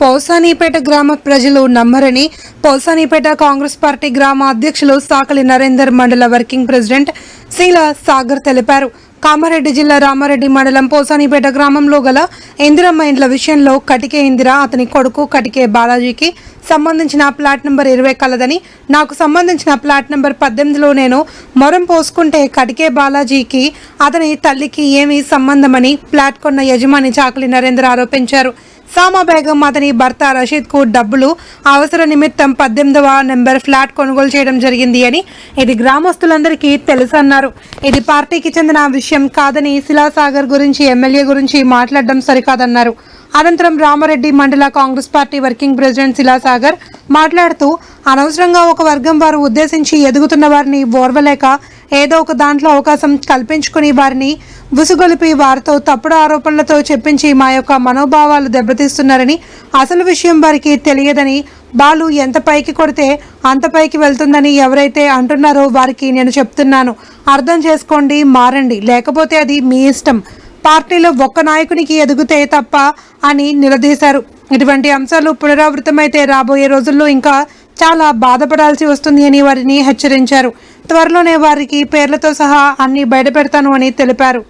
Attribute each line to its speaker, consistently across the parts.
Speaker 1: పౌసానీపేట గ్రామ ప్రజలు నమ్మరని పౌసానీపేట కాంగ్రెస్ పార్టీ గ్రామ అధ్యక్షులు సాకలి నరేందర్ మండల వర్కింగ్ ప్రెసిడెంట్ శీల సాగర్ తెలిపారు. కామారెడ్డి జిల్లా రామారెడ్డి మండలం పోసానిపేట గ్రామంలో గల ఇందిరమ్మ ఇండ్ల విషయంలో కటికే ఇందిర అతని కొడుకు కటికే బాలాజీకి సంబంధించిన ప్లాట్ నెంబర్ ఇరవై కలదని నాకు సంబంధించిన ప్లాట్ నెంబర్ పద్దెనిమిదిలో నేను మొరం పోసుకుంటే కటికే బాలాజీకి అతని తల్లికి ఏమీ సంబంధమని ప్లాట్ కొన్న యజమాని చాకలి నరేంద్ర ఆరోపించారు. సామా బేగం అతని భర్త రషీద్కు డబ్బులు అవసర నిమిత్తం పద్దెనిమిదవ నెంబర్ ఫ్లాట్ కొనుగోలు చేయడం జరిగింది అని ఇది గ్రామస్తులందరికీ తెలుసన్నారు. ఇది పార్టీకి చెందిన విషయం కాదని శిలాసాగర్ గురించి ఎమ్మెల్యే గురించి మాట్లాడడం సరికాదన్నారు. అనంతరం రామారెడ్డి మండల Congress party working president Shilasagar మాట్లాడుతూ అనవసరంగా ఒక వర్గం వారు ఉద్దేశించి ఎదుగుతున్న వారిని ఓర్వలేక ఏదో ఒక దాంట్లో అవకాశం కల్పించుకుని వారిని విసుగొలిపి వారితో తప్పుడు ఆరోపణలతో చెప్పించి మా యొక్క మనోభావాలు దెబ్బతీస్తున్నారని అసలు విషయం వారికి తెలియదని బాలు ఎంత పైకి కొడితే అంత పైకి వెళ్తుందని ఎవరైతే అంటున్నారో వారికి నేను చెప్తున్నాను. అర్థం చేసుకోండి మారండి. లేకపోతే అది మీ ఇష్టం. పార్టీలో ఒక్క నాయకునికి ఎదుగుతే తప్ప అని నిలదీశారు. ఇటువంటి అంశాలు పునరావృతమైతే రాబోయే రోజుల్లో ఇంకా చాలా బాధపడాల్సి వస్తుంది అని వారిని హెచ్చరించారు. త్వరలోనే వారికి పేర్లతో సహా అన్ని బయటపెడతాను అని తెలిపారు.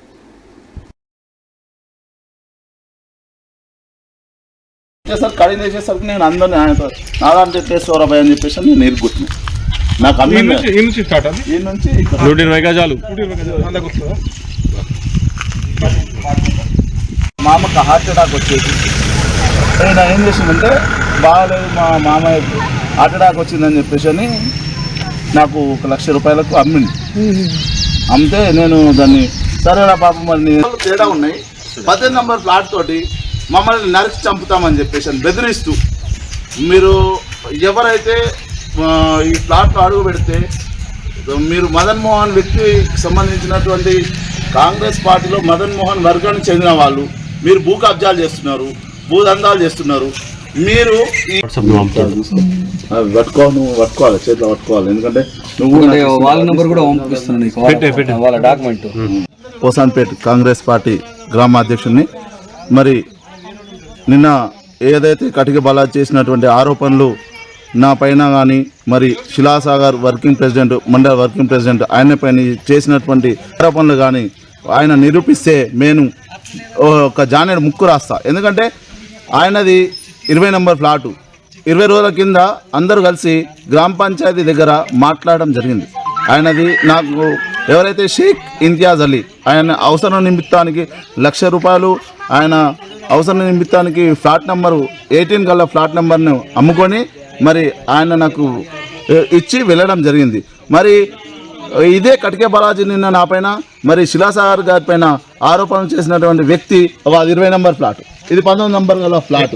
Speaker 2: కడిగి చేసేసరికి నేను అందరిని ఆయనతో నాలాంటి టేస్ట్ భయ అని చెప్పేసి నేను నాకు
Speaker 3: నుంచి స్టార్ట్
Speaker 2: ఈ నుంచి
Speaker 4: నూట ఇరవై గజాలు
Speaker 2: అమ్మకి హార్ట్ అటాక్ వచ్చేది. నేను ఏం చేసిందంటే బాగాలేదు మా మామయ్యకు హార్ట్ అటాక్ వచ్చిందని చెప్పేసి అని నాకు ఒక లక్ష రూపాయలకు అమ్మింది అమ్మితే నేను దాన్ని సరేరా పాపం మరి తేడా ఉన్నాయి. పద్దెనిమిది నంబర్ ప్లాట్ తోటి మమ్మల్ని నరికి చంపుతామని చెప్పేసి అని బెదిరిస్తూ మీరు ఎవరైతే ఈ ప్లాట్లో అడుగు పెడితే మీరు మదన్ మోహన్ వ్యక్తికి సంబంధించినటువంటి కాంగ్రెస్ పార్టీలో మదన్ మోహన్ వర్గానికి చెందిన వాళ్ళు మీరు భూ కబ్జాలు చేస్తున్నారు భూదందాలు చేస్తున్నారు. మీరు అవి పట్టుకో నువ్వు పట్టుకోవాలి చేతిలో పట్టుకోవాలి. ఎందుకంటే నువ్వు
Speaker 5: వాళ్ళ నెంబర్ కూడా వాళ్ళ- డాక్యుమెంట్
Speaker 2: పోసాన్పేట్ కాంగ్రెస్ పార్టీ గ్రామ అధ్యక్షుడిని మరి నిన్న ఏదైతే కటిక బలాజ్ చేసినటువంటి ఆరోపణలు నా పైన కానీ మరి శిలాసాగర్ వర్కింగ్ ప్రెసిడెంట్ మండల వర్కింగ్ ప్రెసిడెంట్ ఆయన పైన చేసినటువంటి ఆరోపణలు కానీ ఆయన నిరూపిస్తే నేను ఒక జానేడు ముక్కు రాస్తా. ఎందుకంటే ఆయనది ఇరవై నంబర్ ఫ్లాటు. ఇరవై రోజుల కింద అందరూ కలిసి గ్రామ పంచాయతీ దగ్గర మాట్లాడడం జరిగింది. ఆయనది నాకు ఎవరైతే షేక్ ఇంతియాజ్ అలీ ఆయన అవసరం నిమిత్తానికి లక్ష రూపాయలు ఆయన అవసరం నిమిత్తానికి ఫ్లాట్ నెంబరు ఎయిటీన్ గల ఫ్లాట్ నెంబర్ను అమ్ముకొని మరి ఆయన నాకు ఇచ్చి వెళ్ళడం జరిగింది. మరి ఇదే కటికే బాలాజీ నిన్న నా పైన మరి శిలాసాగర్ గారి పైన ఆరోపణలు చేసినటువంటి వ్యక్తి అది ఇరవై నెంబర్ ఫ్లాట్. ఇది పంతొమ్మిది నెంబర్ గల ఫ్లాట్.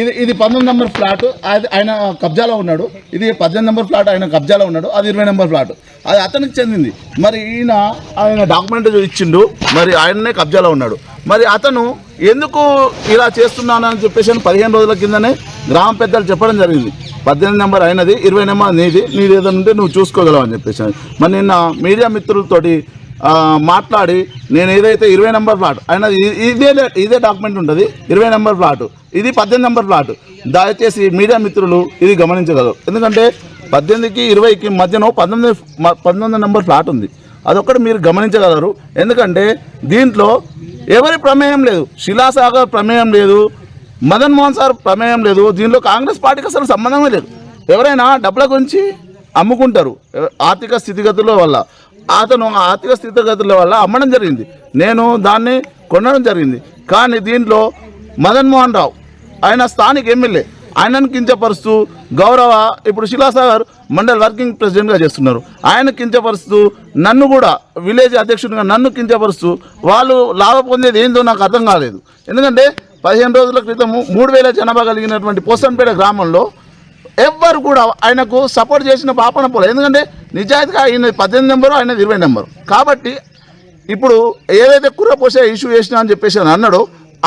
Speaker 2: ఇది ఇది పంతొమ్మిది నెంబర్ ఫ్లాట్ అది ఆయన కబ్జాలో ఉన్నాడు. ఇది పద్దెనిమిది నెంబర్ ఫ్లాట్ ఆయన కబ్జాలో ఉన్నాడు. అది ఇరవై నెంబర్ ఫ్లాట్. అది అతనికి చెందింది. మరి ఈయన ఆయన డాక్యుమెంట్ ఇచ్చిండు. మరి ఆయననే కబ్జాలో ఉన్నాడు. మరి అతను ఎందుకు ఇలా చేస్తున్నాను అని చెప్పేసి పదిహేను రోజుల కిందనే గ్రామ పెద్దలు చెప్పడం జరిగింది. పద్దెనిమిది నెంబర్ అయినది ఇరవై నెంబర్ నీది. నీది ఏదైనా ఉంటే నువ్వు చూసుకోగలవు అని చెప్పేసి మరి నిన్న మీడియా మిత్రులతోటి మాట్లాడి నేను ఏదైతే ఇరవై నెంబర్ ప్లాట్ ఆయన ఇదే ఇదే డాక్యుమెంట్ ఉంటుంది ఇరవై నెంబర్ ప్లాట్ ఇది పద్దెనిమిది నెంబర్ ప్లాట్ దయచేసి మీడియా మిత్రులు ఇది గమనించగలరు. ఎందుకంటే పద్దెనిమిదికి ఇరవైకి మధ్యన పంతొమ్మిది పంతొమ్మిది నెంబర్ ప్లాట్ ఉంది. అదొక్కటి మీరు గమనించగలరు. ఎందుకంటే దీంట్లో ఎవరి ప్రమేయం లేదు. శిలాసాగర్ ప్రమేయం లేదు మదన్ మోహన్ సార్ ప్రమేయం లేదు దీనిలో కాంగ్రెస్ పార్టీకి అసలు సంబంధమే లేదు. ఎవరైనా డబ్బుల గురించి అమ్ముకుంటారు. ఆర్థిక స్థితిగతుల వల్ల. అతను ఆ ఆర్థిక స్థితిగతుల వల్ల అమ్మడం జరిగింది. నేను దాన్ని కొనడం జరిగింది. కానీ దీంట్లో మదన్ మోహన్ రావు ఆయన స్థానిక ఎమ్మెల్యే ఆయనను కించపరుస్తూ గౌరవ ఇప్పుడు శిలాసాగర్ మండల్ వర్కింగ్ ప్రెసిడెంట్గా చేస్తున్నారు. ఆయన కించపరుస్తూ నన్ను కూడా విలేజ్ అధ్యక్షుడిగా నన్ను కించపరుస్తూ వాళ్ళు లాభ పొందేది ఏందో నాకు అర్థం కాలేదు. ఎందుకంటే పదిహేను రోజుల క్రితం మూడు వేల జనాభా కలిగినటువంటి పోసన్పేట గ్రామంలో ఎవ్వరు కూడా ఆయనకు సపోర్ట్ చేసిన పాపన పోలే. ఎందుకంటే నిజాయితీగా ఆయన పద్దెనిమిది నెంబరు ఆయన ఇరవై నెంబరు. కాబట్టి ఇప్పుడు ఏదైతే కుర్రపోసే ఇష్యూ చేసినా అని చెప్పేసి అని అన్నాడో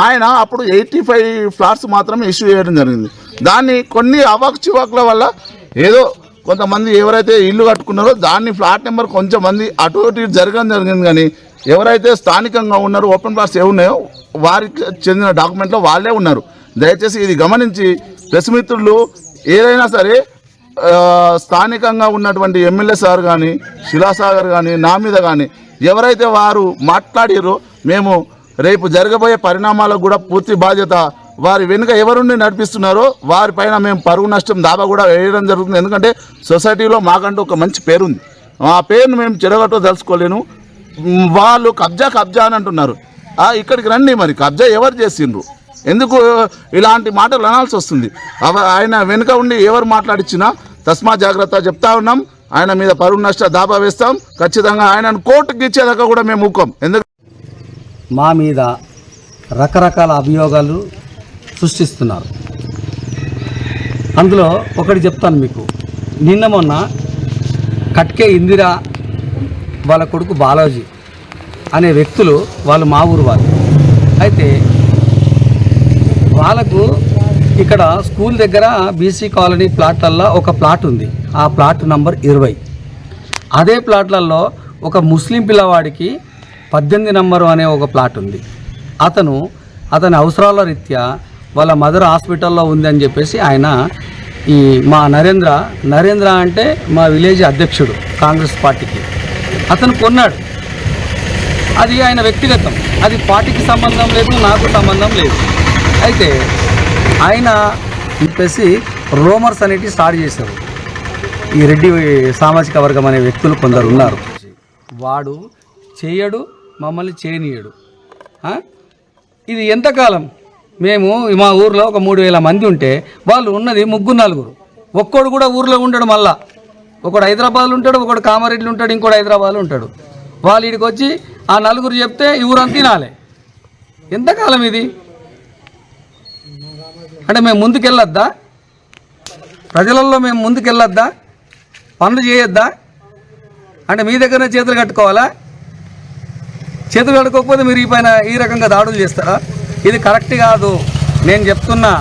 Speaker 2: ఆయన అప్పుడు ఎయిటీ ఫైవ్ ఫ్లాట్స్ మాత్రమే ఇష్యూ చేయడం జరిగింది. దాన్ని కొన్ని అవాక్ చివాకుల వల్ల ఏదో కొంతమంది ఎవరైతే ఇల్లు కట్టుకున్నారో దాన్ని ఫ్లాట్ నెంబర్ కొంచెం మంది అటు ఇటు జరగడం జరిగింది కానీ ఎవరైతే స్థానికంగా ఉన్నారో ఓపెన్ ప్లాట్స్ ఏమున్నాయో వారికి చెందిన డాక్యుమెంట్లో వాళ్ళే ఉన్నారు. దయచేసి ఇది గమనించి ప్రెస్ మిత్రులు ఏదైనా సరే స్థానికంగా ఉన్నటువంటి ఎమ్మెల్యే సార్ కానీ శిలాసాగర్ కానీ నా మీద కానీ ఎవరైతే వారు మాట్లాడారో మేము రేపు జరగబోయే పరిణామాలకు కూడా పూర్తి బాధ్యత వారి వెనుక ఎవరుండి నడిపిస్తున్నారో వారిపైన మేము పరుగు నష్టం దాబా కూడా వేయడం జరుగుతుంది. ఎందుకంటే సొసైటీలో మాకంటూ ఒక మంచి పేరుంది. ఆ పేరును మేము చెరగొట్టదలుచుకోలేను వాళ్ళు కబ్జా కబ్జా అని అంటున్నారు. ఇక్కడికి రండి మరి కబ్జా ఎవరు చేసిండ్రు? ఎందుకు ఇలాంటి మాటలు అనాల్సి వస్తుంది? అవ- ఆయన వెనుక ఉండి ఎవరు మాట్లాడిచ్చినా తస్మా జాగ్రత్త చెప్తా ఉన్నాం. ఆయన మీద పరువు నష్ట దాబా వేస్తాం. ఖచ్చితంగా ఆయనను కోర్టుకి ఇచ్చేదాకా కూడా మేము ఊకం. ఎందుకు?
Speaker 4: మా మీద రకరకాల అభియోగాలు సృష్టిస్తున్నారు. అందులో ఒకటి చెప్తాను మీకు. నిన్న మొన్న కట్కే ఇందిరా వాళ్ళ కొడుకు బాలాజీ అనే వ్యక్తులు వాళ్ళు మా ఊరు వాళ్ళు. అయితే వాళ్ళకు ఇక్కడ స్కూల్ దగ్గర బీసీ కాలనీ ప్లాట్లల్లో ఒక ప్లాట్ ఉంది. ఆ ప్లాట్ నంబర్ ఇరవై. అదే ప్లాట్లలో ఒక ముస్లిం పిల్లవాడికి పద్దెనిమిది నంబరు అనే ఒక ప్లాట్ ఉంది. అతను అతని అవసరాల రీత్యా వాళ్ళ మదర్ హాస్పిటల్లో ఉంది అని చెప్పేసి ఆయన ఈ మా నరేంద్ర నరేంద్ర అంటే మా విలేజ్ అధ్యక్షుడు కాంగ్రెస్ పార్టీకి. అతను కొన్నాడు. అది ఆయన వ్యక్తిగతం. అది పార్టీకి సంబంధం లేదు నాకు సంబంధం లేదు. అయితే ఆయన చెప్పేసి రోమర్స్ అనేటివి స్టార్ట్ చేశారు. ఈ రెడ్డి సామాజిక వర్గం అనే వ్యక్తులు కొందరు ఉన్నారు. వాడు చేయడు మమ్మల్ని చేయనీయడు. ఇది ఎంతకాలం? మేము మా ఊర్లో ఒక మూడు వేల మంది ఉంటే వాళ్ళు ఉన్నది ముగ్గురు నలుగురు. ఒక్కడు కూడా ఊర్లో ఉండడు మళ్ళా. ఒకడు హైదరాబాద్లో ఉంటాడు ఒకడు కామారెడ్డిలో ఉంటాడు ఇంకోటి హైదరాబాద్లో ఉంటాడు. వాళ్ళు ఇక్కడికి వచ్చి ఆ నలుగురు చెప్తే ఈ ఊరంతా తినాలి. ఎంతకాలం ఇది? అంటే మేము ముందుకెళ్ళొద్దా? ప్రజలలో మేము ముందుకెళ్ళొద్దా? పనులు చేయొద్దా? అంటే మీ దగ్గరనే చేతులు కట్టుకోవాలా? చేతులు కట్టుకోకపోతే మీరు ఈ పైన ఈ రకంగా దాడులు చేస్తారా? ఇది కరెక్ట్ కాదు. నేను చెప్తున్నా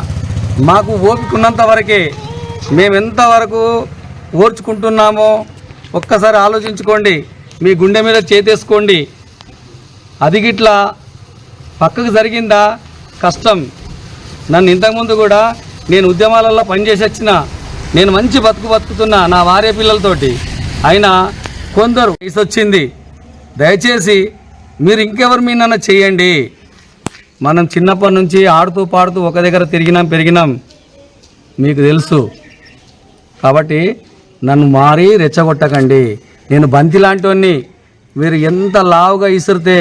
Speaker 4: మాకు ఓపిక ఉన్నంత వరకే మేము ఎంతవరకు ఓర్చుకుంటున్నామో ఒక్కసారి ఆలోచించుకోండి మీ గుండె మీద చేతేసుకోండి. అది గిట్లా పక్కకు జరిగిందా? కష్టం. నన్ను ఇంతకుముందు కూడా నేను ఉద్యమాలలో పనిచేసి వచ్చిన నేను మంచి బతుకు బతుకుతున్నా నా వారే పిల్లలతోటి. అయినా కొందరు వయసు వచ్చింది దయచేసి మీరు ఇంకెవరు మీనన్నా చేయండి. మనం చిన్నప్పటి నుంచి ఆడుతూ పాడుతూ ఒక దగ్గర తిరిగినాం పెరిగినాం. మీకు తెలుసు. కాబట్టి నన్ను మారి రెచ్చగొట్టకండి. నేను బంతి లాంటివన్నీ మీరు ఎంత లావుగా ఇసిరితే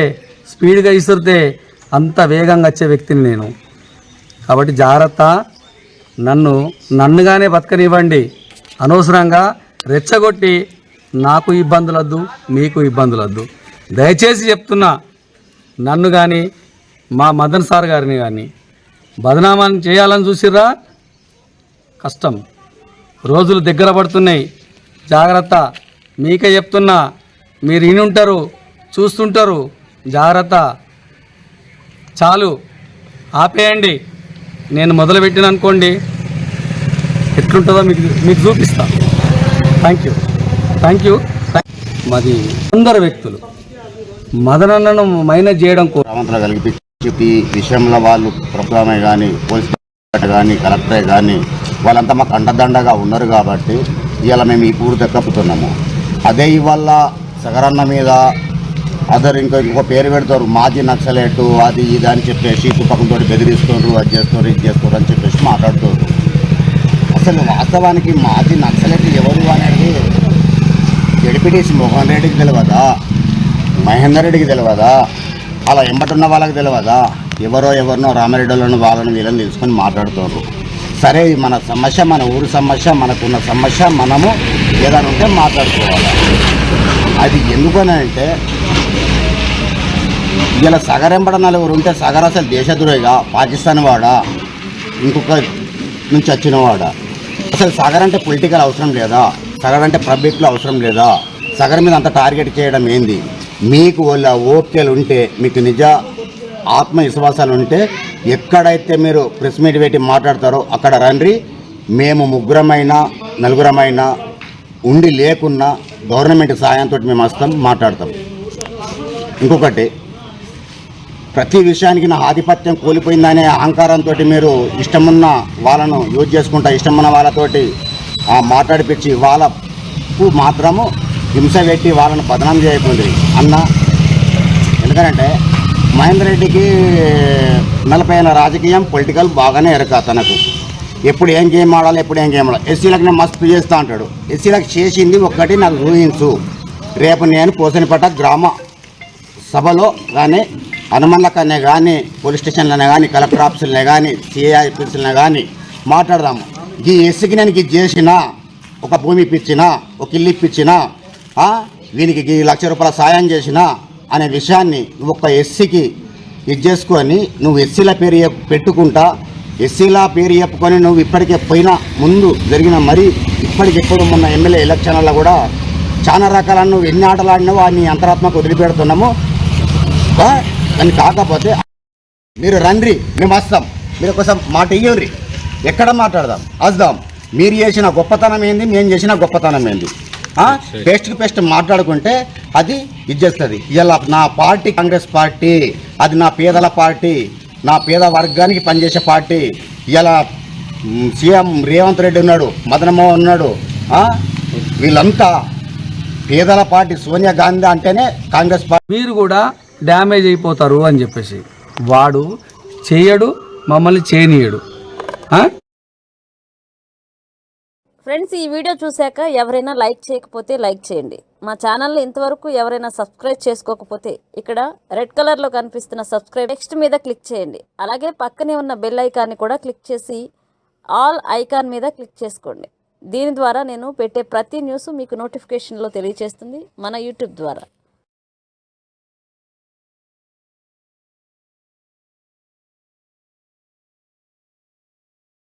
Speaker 4: స్పీడ్గా ఇసిరితే అంత వేగంగా వచ్చే వ్యక్తిని నేను. కాబట్టి జాగ్రత్త. నన్ను నన్నుగానే బతకనివ్వండి. అనవసరంగా రెచ్చగొట్టి నాకు ఇబ్బందులొద్దు మీకు ఇబ్బందులొద్దు. దయచేసి చెప్తున్నా నన్ను కానీ మా మదన్ సార్ గారిని కానీ బదనామాన్ని చేయాలని చూసిర్రా? కష్టం. రోజులు దగ్గర పడుతున్నాయి. జాగ్రత్త. మీకే చెప్తున్నా మీరు వినుంటారు చూస్తుంటారు. జాగ్రత్త. చాలు. ఆపేయండి. నేను మొదలుపెట్టిన అనుకోండి ఎట్లుంటుందో మీకు మీకు చూపిస్తా. థ్యాంక్ యూ థ్యాంక్ యూ మాది అందరు వ్యక్తులు. మదనన్నను మైనస్ చేయడం
Speaker 6: కలిపి చెప్పి విషయంలో వాళ్ళు ప్రభుత్వమే కానీ పోలీస్ కానీ కలెక్టరే కానీ వాళ్ళంతా మాకు అండదండగా ఉన్నారు కాబట్టి ఇవాళ మేము ఈ పూరు దక్కపుతున్నాము అదే ఇవాళ సగరన్న మీద అదర్ ఇంకో ఇంకో పేరు పెడతారు. మాజీ నక్సలేటు అది ఇది అని చెప్పేసి తుపకంతో బెదిరిస్తున్నారు అది చేస్తున్నారు ఇది చేస్తున్నారు అని చెప్పేసి మాట్లాడుతున్నారు అసలు వాస్తవానికి మాజీ నక్సలేట్ ఎవరు అనేది జడిపిటీసీ మోహన్ రెడ్డికి తెలియదా మహేందర్ రెడ్డికి తెలియదా అలా ఎంబటున్న వాళ్ళకి తెలియదా ఎవరో ఎవరినో రామారెడ్డిలను వాళ్ళని వీళ్ళని తెలుసుకొని మాట్లాడుతున్నారు సరే మన సమస్య మన ఊరి సమస్య మనకున్న సమస్య మనము ఏదైనా ఉంటే మాట్లాడుకోవాలి? అది ఎందుకని అంటే ఇలా సగరెంబడ నలుగురు ఉంటే సగర్ అసలు దేశద్రోహిగా పాకిస్తాన్ వాడా ఇంకొక నుంచి వచ్చినవాడా అసలు సగర్ అంటే పొలిటికల్ అవసరం లేదా? సగర్ అంటే పబ్లిక్లో అవసరం లేదా? సగర్ మీద అంత టార్గెట్ చేయడం ఏంది? మీకు వాళ్ళ ఓపికలు ఉంటే మీకు నిజ ఆత్మవిశ్వాసాలు ఉంటే ఎక్కడైతే మీరు ప్రెస్ మీట్ పెట్టి మాట్లాడతారో అక్కడ రండి. మేము ముగ్గురమైనా నలుగురమైనా ఉండి లేకున్నా గవర్నమెంట్ సాయంతో మేము వస్తాం మాట్లాడతాం. ఇంకొకటి ప్రతి విషయానికి నా ఆధిపత్యం కోల్పోయిందనే అహంకారంతో మీరు ఇష్టమున్న వాళ్ళను యూజ్ చేసుకుంటా ఇష్టమున్న వాళ్ళతోటి మాట్లాడిపించి వాళ్ళకు మాత్రము హింస పెట్టి వాళ్ళను పతనం చేయకుంది అన్న ఎందుకంటే మహేందర్ రెడ్డికి నలభై ఏళ్ళ రాజకీయం పొలిటికల్ బాగానే ఎరక తనకు. ఎప్పుడు ఏం గేమ్ ఆడాలి ఎప్పుడు ఏం గేమ్ ఆడాలి. ఎస్సీలకు నేను మస్తు చేస్తా అంటాడు. ఎస్సీలకు చేసింది ఒక్కటి నాకు ఊహించు రేపు నేను పోసనిపట్ట గ్రామ సభలో కానీ హనుమన్లకనే కానీ పోలీస్ స్టేషన్లోనే కానీ కలెక్టర్ ఆఫీసులనే కానీ సిఐ ఆఫీసులనే కానీ మాట్లాడదాము. ఈ ఎస్సీకి నేను ఇది చేసినా ఒక భూమి ఇప్పించినా ఒక ఇల్లు ఇప్పించినా వీనికి ఈ లక్ష రూపాయల సాయం చేసినా అనే విషయాన్ని నువ్వు ఒక ఎస్సీకి ఇది చేసుకొని నువ్వు ఎస్సీల పేరు పెట్టుకుంటా ఎస్సీల పేరు చెప్పుకొని నువ్వు ఇప్పటికే పోయిన ముందు జరిగిన మరి ఇప్పటికిప్పుడు మొన్న ఎమ్మెల్యే ఎలక్షన్లలో కూడా చాలా రకాల నువ్వు ఎన్ని ఆటలు ఆడినావో నీ అంతరాత్మకు వదిలిపెడుతున్నాము. కానీ కాకపోతే మీరు రండి మేము వస్తాం. మీరు ఒకసారి మాట ఇయ్యండి. ఎక్కడ మాట్లాడదాం? వస్తాం. మీరు చేసిన గొప్పతనం ఏంది? మేము చేసిన గొప్పతనం ఏంది? పేస్ట్ టు పేస్ట్ మాట్లాడుకుంటే అది ఇచ్చేస్తుంది ఇలా నా పార్టీ కాంగ్రెస్ పార్టీ అది నా పేదల పార్టీ నా పేద వర్గానికి పనిచేసే పార్టీ ఇలా సీఎం రేవంత్ రెడ్డి ఉన్నాడు మదనమోహన్ ఉన్నాడు ఆ, వీళ్ళంతా పేదల పార్టీ సోనియా గాంధీ అంటేనే కాంగ్రెస్ పార్టీ.
Speaker 4: మీరు కూడా డ్యామేజ్ అయిపోతారు అని చెప్పేసి. వాడు చేయడు మమ్మల్ని చేయనీయడు.
Speaker 7: ఫ్రెండ్స్ ఈ వీడియో చూశాక ఎవరైనా లైక్ చేయకపోతే లైక్ చేయండి. మా ఛానల్ని ఇంతవరకు ఎవరైనా సబ్స్క్రైబ్ చేసుకోకపోతే ఇక్కడ రెడ్ కలర్లో కనిపిస్తున్న సబ్స్క్రైబ్ నెక్స్ట్ మీద క్లిక్ చేయండి. అలాగే పక్కనే ఉన్న బెల్ ఐకాన్ని కూడా క్లిక్ చేసి ఆల్ ఐకాన్ మీద క్లిక్ చేసుకోండి. దీని ద్వారా నేను పెట్టే ప్రతి న్యూస్ మీకు నోటిఫికేషన్లో తెలియజేస్తుంది మన యూట్యూబ్ ద్వారా.